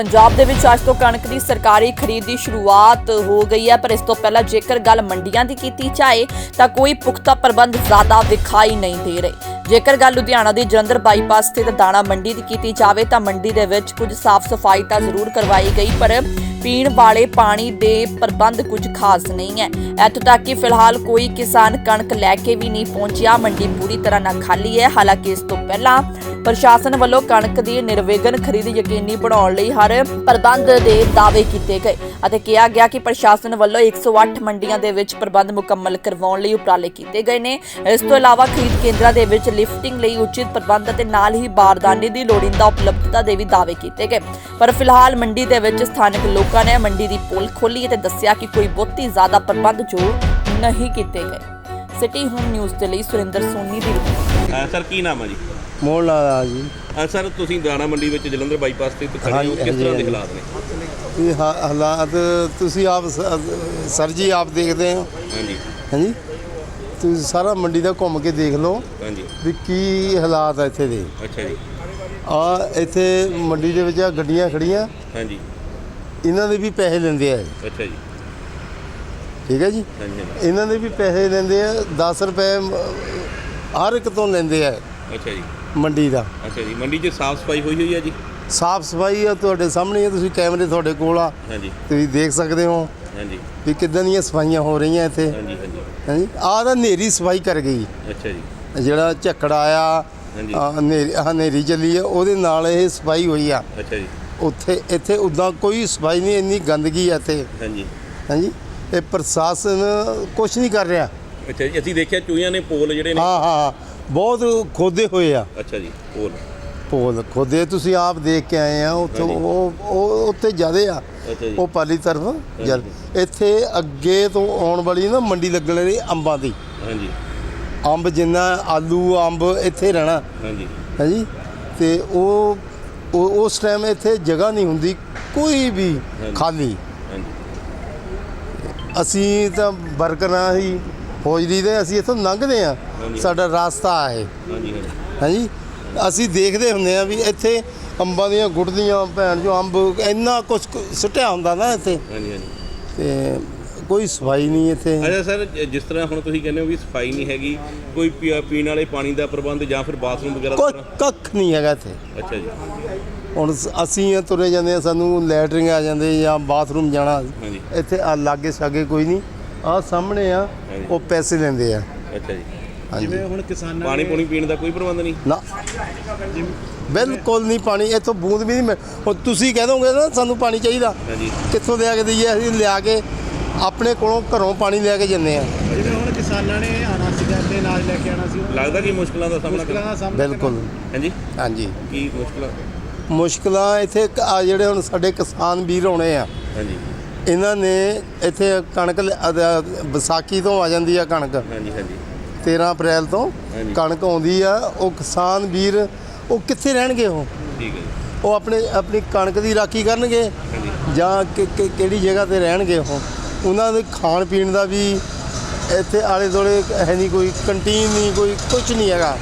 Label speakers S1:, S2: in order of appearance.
S1: ਪੰਜਾਬ ਦੇ ਵਿੱਚ ਅੱਜ ਤੋਂ ਕਣਕ ਦੀ ਸਰਕਾਰੀ ਖਰੀਦ ਦੀ ਸ਼ੁਰੂਆਤ ਹੋ ਗਈ ਹੈ, ਪਰ ਇਸ ਤੋਂ ਪਹਿਲਾਂ ਜੇਕਰ ਗੱਲ ਮੰਡੀਆਂ ਦੀ ਕੀਤੀ ਜਾਏ, ਤਾਂ ਕੋਈ ਪੁਖਤਾ ਪ੍ਰਬੰਧ ਜ਼ਿਆਦਾ ਵਿਖਾਈ ਨਹੀਂ ਦੇ ਰਹੇ। ਜੇਕਰ ਗੱਲ ਲੁਧਿਆਣਾ ਦੀ ਜਲੰਧਰ ਬਾਈਪਾਸ ਸਥਿਤ ਦਾਣਾ ਮੰਡੀ ਦੀ ਕੀਤੀ ਜਾਵੇ, ਤਾਂ ਮੰਡੀ ਦੇ ਵਿੱਚ ਕੁਝ ਸਾਫ਼ ਸਫ਼ਾਈ ਤਾਂ ਜ਼ਰੂਰ ਕਰਵਾਈ ਗਈ, ਪਰ ਪੀਣ ਵਾਲੇ ਪਾਣੀ ਦੇ ਪ੍ਰਬੰਧ ਕੁਝ ਖਾਸ ਨਹੀਂ ਹੈ। ਇੱਥੋਂ ਤੱਕ ਕਿ ਫਿਲਹਾਲ ਕੋਈ ਕਿਸਾਨ ਕਣਕ ਲੈ ਕੇ ਵੀ ਨਹੀਂ ਪਹੁੰਚਿਆ। ਮੰਡੀ ਪੂਰੀ ਤਰ੍ਹਾਂ ਨਾਲ ਖਾਲੀ ਹੈ। ਹਾਲਾਂਕਿ ਇਸ ਤੋਂ ਪਹਿਲਾਂ ਪ੍ਰਸ਼ਾਸਨ ਵੱਲੋਂ ਕਣਕ ਦੀ ਨਿਰਵਿਘਨ ਖਰੀਦ ਯਕੀਨੀ ਬਣਾਉਣ ਲਈ ਹਰ ਪ੍ਰਬੰਧ ਦੇ ਦਾਅਵੇ ਕੀਤੇ ਗਏ ਅਤੇ ਕਿਹਾ ਗਿਆ ਕਿ ਪ੍ਰਸ਼ਾਸਨ ਵੱਲੋਂ 108 ਮੰਡੀਆਂ ਦੇ ਵਿੱਚ ਪ੍ਰਬੰਧ ਮੁਕੰਮਲ ਕਰਵਾਉਣ ਲਈ ਉਪਰਾਲੇ ਕੀਤੇ ਗਏ ਨੇ। ਇਸ ਤੋਂ ਇਲਾਵਾ ਖਰੀਦ ਕੇਂਦਰਾਂ ਦੇ ਵਿੱਚ ਲਿਫਟਿੰਗ ਲਈ ਉਚਿਤ ਪ੍ਰਬੰਧ ਅਤੇ ਨਾਲ ਹੀ ਬਾਰਦਾਨੇ ਦੀ ਲੋੜੀਂਦਾ ਉਪਲਬਧਤਾ ਦੇ ਵੀ ਦਾਅਵੇ ਕੀਤੇ ਗਏ। ਪਰ ਫਿਲਹਾਲ ਮੰਡੀ ਦੇ ਵਿੱਚ ਸਥਾਨਕ ਲੋਕ ਨੇ ਮੰਡੀ ਦੀ ਪੋਲ ਖੋਲੀ ਅਤੇ ਦੱਸਿਆ ਕਿ ਕੋਈ ਬਹੁਤੀ ਜ਼ਿਆਦਾ ਪ੍ਰਬੰਧ ਜੋ ਨਹੀਂ ਕੀਤੇ ਗਏ। ਸਿਟੀ ਹੋਮ ਨਿਊਜ਼ ਦੇ ਲਈ ਸੁਰਿੰਦਰ ਸੋਨੀ ਦੀ ਰਿਪੋਰਟ।
S2: ਅਹ ਸਰ ਕੀ ਨਾਮ ਹੈ ਜੀ?
S3: ਮੋੜ ਲਾ ਜੀ।
S2: ਅਹ ਸਰ ਤੁਸੀਂ ਦਾਣਾ ਮੰਡੀ ਵਿੱਚ ਜਲੰਧਰ ਬਾਈਪਾਸ ਤੇ ਖੜੇ ਹੋ।
S3: ਹਾਂਜੀ,
S2: ਕਿਸ ਤਰ੍ਹਾਂ ਦੇ
S3: ਹਾਂਜੀ,
S2: ਹਾਲਾਤ ਨੇ?
S3: ਇਹ ਹਾ- ਹਾਲਾਤ ਤੁਸੀਂ ਆਪ ਸ- ਸਰ ਜੀ ਆਪ ਦੇਖਦੇ ਹੋ।
S2: ਹਾਂਜੀ।
S3: ਹਾਂਜੀ। ਤੁਸੀਂ ਸਾਰਾ ਮੰਡੀ ਦਾ ਘੁੰਮ ਕੇ ਦੇਖ ਲਓ
S2: ਹਾਂਜੀ।
S3: ਵੀ ਕੀ ਹਾਲਾਤ ਆ ਇੱਥੇ ਦੇ।
S2: ਅੱਛਾ ਜੀ।
S3: ਆ ਇੱਥੇ ਮੰਡੀ ਦੇ ਵਿੱਚ ਆ ਗੱਡੀਆਂ ਖੜੀਆਂ।
S2: ਹਾਂਜੀ।
S3: ਇਹਨਾਂ ਦੇ ਵੀ ਪੈਸੇ ਲੈਂਦੇ ਆ
S2: ਅੱਛਾ ਜੀ।
S3: ਠੀਕ ਹੈ ਜੀ। ਇਹਨਾਂ ਦੇ ਵੀ ਪੈਸੇ ਲੈਂਦੇ ਆ 10 ਰੁਪਏ ਹਰ ਇੱਕ ਤੋਂ ਲੈਂਦੇ ਆ
S2: ਅੱਛਾ ਜੀ।
S3: ਮੰਡੀ ਦਾ।
S2: ਅੱਛਾ ਜੀ ਮੰਡੀ 'ਚ ਸਾਫ਼ ਸਫ਼ਾਈ ਹੋਈ ਹੋਈ ਹੈ ਜੀ?
S3: ਸਾਫ਼ ਸਫ਼ਾਈ ਆ ਤੁਹਾਡੇ ਸਾਹਮਣੇ ਆ ਤੁਸੀਂ ਕੈਮਰੇ ਤੁਹਾਡੇ ਕੋਲ ਆ।
S2: ਹਾਂਜੀ।
S3: ਤੁਸੀਂ ਦੇਖ ਸਕਦੇ ਹੋ
S2: ਹਾਂਜੀ।
S3: ਵੀ ਕਿੱਦਾਂ ਦੀਆਂ ਸਫਾਈਆਂ ਹੋ ਰਹੀਆਂ ਇੱਥੇ।
S2: ਹਾਂਜੀ ਹਾਂਜੀ।
S3: ਹਾਂਜੀ? ਆਹ ਤਾਂ ਨੇਰੀ ਸਫ਼ਾਈ ਕਰ ਗਈ।
S2: ਅੱਛਾ ਜੀ।
S3: ਜਿਹੜਾ ਝੱਖੜ ਆਇਆ
S2: ਹਾਂਜੀ।
S3: ਹਨੇਰੀ ਹਨੇਰੀ ਚੱਲੀ ਆ ਉਹਦੇ ਨਾਲ ਇਹ ਸਫ਼ਾਈ ਹੋਈ ਆ।
S2: ਅੱਛਾ ਜੀ।
S3: ਉੱਥੇ ਇੱਥੇ ਉਦਾਂ ਕੋਈ ਸਫ਼ਾਈ ਨਹੀਂ ਇੰਨੀ ਗੰਦਗੀ ਆ ਇੱਥੇ।
S2: ਹਾਂਜੀ।
S3: ਹਾਂਜੀ? ਇਹ ਪ੍ਰਸ਼ਾਸਨ ਕੁਝ ਨਹੀਂ ਕਰ ਰਿਹਾ।
S2: ਅੱਛਾ ਜੀ ਅਸੀਂ ਦੇਖਿਆ ਚੂਹੀਆਂ ਨੇ ਪੋਲ ਜਿਹੜੇ ਨੇ।
S3: ਹਾਂ ਹਾਂ ਬਹੁਤ ਖੋਦੇ ਹੋਏ ਆ।
S2: ਅੱਛਾ ਜੀ ਪੋਲ।
S3: ਪੋਲ ਖੋਦੇ ਤੁਸੀਂ ਆਪ ਦੇਖ ਕੇ ਆਏ ਆ ਉੱਥੇ। ਉਹ ਉਹ ਉੱਥੇ ਜ਼ਿਆਦੇ ਆ। ਉਹ ਪਾਲੀ ਤਰਫ ਜਦ ਇੱਥੇ ਅੱਗੇ ਤੋਂ ਆਉਣ ਵਾਲੀ ਨਾ ਮੰਡੀ ਲੱਗਣ ਵਾਲੀ ਅੰਬਾਂ ਦੀ।
S2: ਹਾਂਜੀ।
S3: ਅੰਬ ਜਿੰਨਾ ਆਲੂ ਅੰਬ ਇੱਥੇ ਰਹਿਣਾ।
S2: ਹਾਂਜੀ।
S3: ਹਾਂਜੀ? ਤੇ ਉਹ ਉਹ- ਉਸ ਟਾਈਮ ਇੱਥੇ ਜਗ੍ਹਾ ਨਹੀਂ ਹੁੰਦੀ ਕੋਈ ਵੀ। ਖਾਲੀ। ਅਸੀਂ ਤਾਂ ਵਰਕਰਾਂ ਹੀ ਫੌਜਰੀ ਦੇ ਅਸੀਂ ਇੱਥੋਂ ਲੰਘਦੇ ਆ। ਸਾਡਾ ਰਾਸਤਾ ਇਹ।
S2: ਹਾਂਜੀ
S3: ਅਸੀਂ ਦੇਖਦੇ ਹੁੰਦੇ ਆ ਵੀ ਇੱਥੇ ਅੰਬਾਂ ਦੀਆਂ ਗੁੱਟਦੀਆਂ ਭੈਣ ਜੋ ਅੰਬ ਇੰਨਾ ਕੁਝ ਸੁੱਟਿਆ ਹੁੰਦਾ ਨਾ ਇੱਥੇ।
S2: ਹਾਂਜੀ ਹਾਂਜੀ।
S3: ਤੇ ਕੋਈ ਸਫ਼ਾਈ ਨਹੀਂ ਇੱਥੇ।
S2: ਅੱਛਾ ਸਰ ਜਿਸ ਤਰ੍ਹਾਂ ਹੁਣ ਤੁਸੀਂ ਕਹਿੰਦੇ ਹੋ ਵੀ ਸਫ਼ਾਈ ਨਹੀਂ ਹੈਗੀ ਕੋਈ ਪੀ- ਪੀਣ ਵਾਲੇ ਪਾਣੀ ਦਾ ਪ੍ਰਬੰਧ ਜਾਂ ਫਿਰ ਬਾਥਰੂਮ ਵਗੈਰਾ ਦਾ
S3: ਕੋਈ
S2: ਪ੍ਰਬੰਧ?
S3: ਕੱਖ ਨਹੀਂ ਹੈਗਾ ਇੱਥੇ।
S2: ਅੱਛਾ ਜੀ।
S3: ਹੁਣ ਸ- ਅਸੀਂ ਆ ਤੁਰੇ ਜਾਂਦੇ ਆ ਸਾਨੂੰ ਲੈਟਰਿੰਗ ਆ ਜਾਂਦੇ ਜਾਂ ਬਾਥਰੂਮ ਜਾਣਾ।
S2: ਹਾਂਜੀ।
S3: ਇੱਥੇ ਆ ਲਾਗੇ ਸਾਗੇ ਕੋਈ ਨਹੀਂ। ਆ ਸਾਹਮਣੇ ਆ
S2: ਹਾਂਜੀ।
S3: ਉਹ ਪੈਸੇ ਲੈਂਦੇ ਆ।
S2: ਅੱਛਾ ਜੀ।
S3: ਹਾਂਜੀ।
S4: ਹੁਣ ਕਿਸਾਨਾਂ
S2: ਪਾਣੀ ਪੂਣੀ ਪੀਣ ਦਾ ਕੋਈ ਪ੍ਰਬੰਧ ਨਹੀਂ?
S3: ਨਾ। ਬਿਲਕੁਲ ਨਹੀਂ ਪਾਣੀ ਇੱਥੋਂ ਬੂੰਦ ਵੀ ਨਹੀਂ ਮਿਲ ਹੁਣ ਤੁਸੀਂ ਕਹਿ ਦੋਗੇ ਨਾ ਸਾਨੂੰ ਪਾਣੀ ਚਾਹੀਦਾ।
S2: ਹਾਂਜੀ।
S3: ਕਿੱਥੋਂ ਲਿਆ ਕੇ ਦਈਏ ਅਸੀਂ ਲਿਆ ਕੇ ਆਪਣੇ ਕੋਲੋਂ ਘਰੋਂ ਪਾਣੀ ਲੈ ਕੇ ਜੰਨੇ ਆ।
S4: ਜਿਵੇਂ ਹੁਣ ਕਿਸਾਨਾਂ ਨੇ ਆਣਾ ਸੀਗਾ ਤੇ ਨਾਲ ਲੈ ਕੇ ਆਣਾ ਸੀ ਉਹ
S2: ਲੱਗਦਾ ਕਿ ਮੁਸ਼ਕਲਾਂ ਦਾ ਸਾਹਮਣਾ
S4: ਮੁਸ਼ਕਲਾਂ
S2: ਕਰਨਾ
S4: ਦਾ ਸਾਹਮਣਾ
S3: ਬਿਲਕੁਲ।
S2: ਹਾਂਜੀ?
S3: ਹਾਂਜੀ।
S2: ਕੀ ਮੁਸ਼ਕਲਾਂ?
S3: ਮੁਸ਼ਕਲਾਂ ਇੱਥੇ ਆ ਜਿਹੜੇ ਹੁਣ ਸਾਡੇ ਕਿਸਾਨ ਵੀਰ ਹੋਣੇ ਆ।
S2: ਹਾਂਜੀ।
S3: ਇਹਨਾਂ ਨੇ ਇੱਥੇ ਕਣਕ ਲ- ਵਿਸਾਖੀ ਤੋਂ ਆ ਜਾਂਦੀ ਆ ਕਣਕ।
S2: ਹਾਂਜੀ ਹਾਂਜੀ।
S3: 13 ਅਪ੍ਰੈਲ ਤੋਂ
S2: ਹਾਂਜੀ।
S3: ਕਣਕ ਆਉਂਦੀ ਆ। ਉਹ ਕਿਸਾਨ ਵੀਰ ਉਹ ਕਿੱਥੇ ਰਹਿਣਗੇ ਉਹ?
S2: ਠੀਕ ਹੈ ਜੀ।
S3: ਉਹ ਆਪਣੇ ਆਪਣੀ ਕਣਕ ਦੀ ਰਾਖੀ ਕਰਨਗੇ
S2: ਹਾਂਜੀ।
S3: ਜਾਂ ਕਿ- ਕਿ- ਕਿਹੜੀ ਜਗ੍ਹਾ ਤੇ ਰਹਿਣਗੇ ਉਹ? ਉਹਨਾਂ ਦੇ ਖਾਣ ਪੀਣ ਦਾ ਵੀ ਇੱਥੇ ਆਲੇ ਦੁਆਲੇ ਹੈ ਨਹੀਂ ਕੋਈ ਕੰਟੀਨ ਨਹੀਂ ਕੋਈ ਕੁਝ ਨਹੀਂ ਹੈਗਾ।